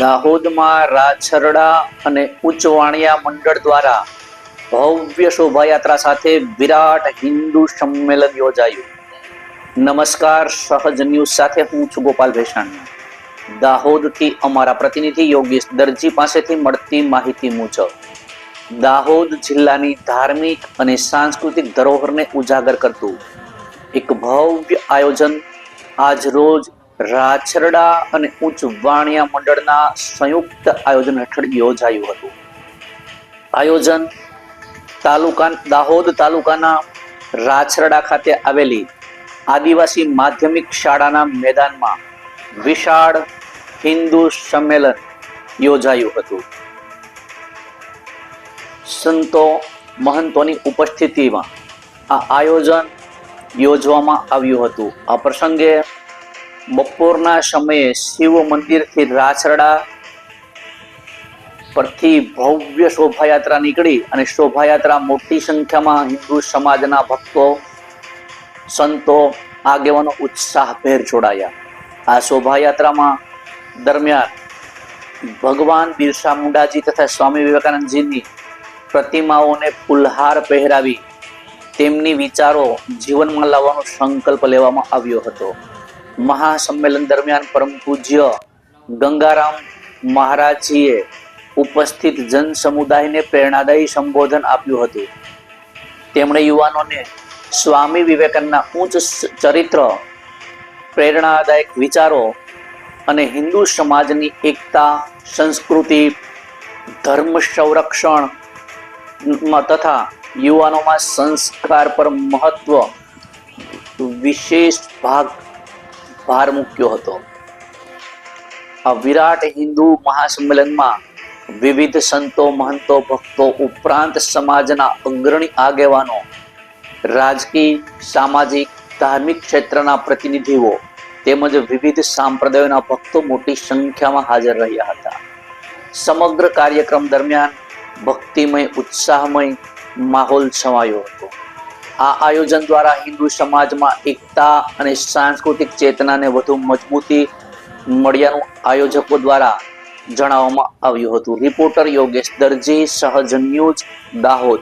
દાહોદમાં રાછરડા અને ઉચ્ચવાણિયા મંડળ દ્વારા ભવ્ય શોભાયાત્રા સાથે વિરાટ હિન્દુ સંમેલન યોજાયું. નમસ્કાર, સહજ ન્યૂઝ સાથે હું છું ગોપાલ ભેસાણી. દાહોદથી અમારા પ્રતિનિધિ યોગેશ દરજી પાસેથી મળતી માહિતી મુજબ, દાહોદ જિલ્લાની ધાર્મિક અને સાંસ્કૃતિક ધરોહરને ઉજાગર કરતું એક ભવ્ય આયોજન આજ રોજ રાછરડા અને ઉચ્ચ વાણિયા મંડળના સંયુક્ત આયોજન હેઠળ યોજાયું હતું. આયોજન તાલુકા દાહોદ તાલુકાના રાછરડા ખાતે આવેલી આદિવાસી માધ્યમિક શાળાના મેદાનમાં વિશાળ હિન્દુ સંમેલન યોજાયું હતું. સંતો મહંતોની ઉપસ્થિતિમાં આ આયોજન યોજવામાં આવ્યું હતું. આ પ્રસંગે બપોરના સમયે શિવ મંદિરથી રાછરડા પરથી ભવ્ય શોભાયાત્રા નીકળી અને શોભાયાત્રા મોટી સંખ્યામાં હિન્દુ સમાજના ભક્તો, સંતો, આગેવાનો ઉત્સાહભેર જોડાયા. આ શોભાયાત્રામાં દરમિયાન ભગવાન બિરસા મુંડાજી તથા સ્વામી વિવેકાનંદજીની પ્રતિમાઓને ફુલહાર પહેરાવી તેમની વિચારો જીવનમાં લાવવાનો સંકલ્પ લેવામાં આવ્યો હતો. મહાસંમેલન દરમિયાન પરમ પૂજ્ય ગંગારામ મહારાજજીએ ઉપસ્થિત જન સમુદાયને પ્રેરણાદાયી સંબોધન આપ્યું હતું. તેમણે યુવાનોને સ્વામી વિવેકાનંદના ઉચ્ચ ચરિત્ર, પ્રેરણાદાયક વિચારો અને હિન્દુ સમાજની એકતા, સંસ્કૃતિ, ધર્મ સંરક્ષણ તથા યુવાનોમાં સંસ્કાર પર મહત્વ વિશેષ ભાગ ભાર મૂક્યો હતો. આ વિરાટ હિન્દુ મહાસંમેલનમાં વિવિધ સંતો, મહંતો, ભક્તો ઉપરાંત સમાજના અગ્રણી આગેવાનો, રાજકીય, સામાજિક, ધાર્મિક ક્ષેત્રના પ્રતિનિધિઓ તેમજ વિવિધ સંપ્રદાયોના ભક્તો મોટી સંખ્યામાં હાજર રહ્યા હતા. સમગ્ર કાર્યક્રમ દરમિયાન ભક્તિમય, ઉત્સાહમય માહોલ છવાયો હતો. આ આયોજન દ્વારા હિન્દુ સમાજમાં એકતા અને સાંસ્કૃતિક ચેતનાને વધુ મજબૂતી મળ્યાનું આયોજકો દ્વારા જણાવવામાં આવ્યું હતું. રિપોર્ટર યોગેશ દરજી, સહજ ન્યૂઝ દાહોદ.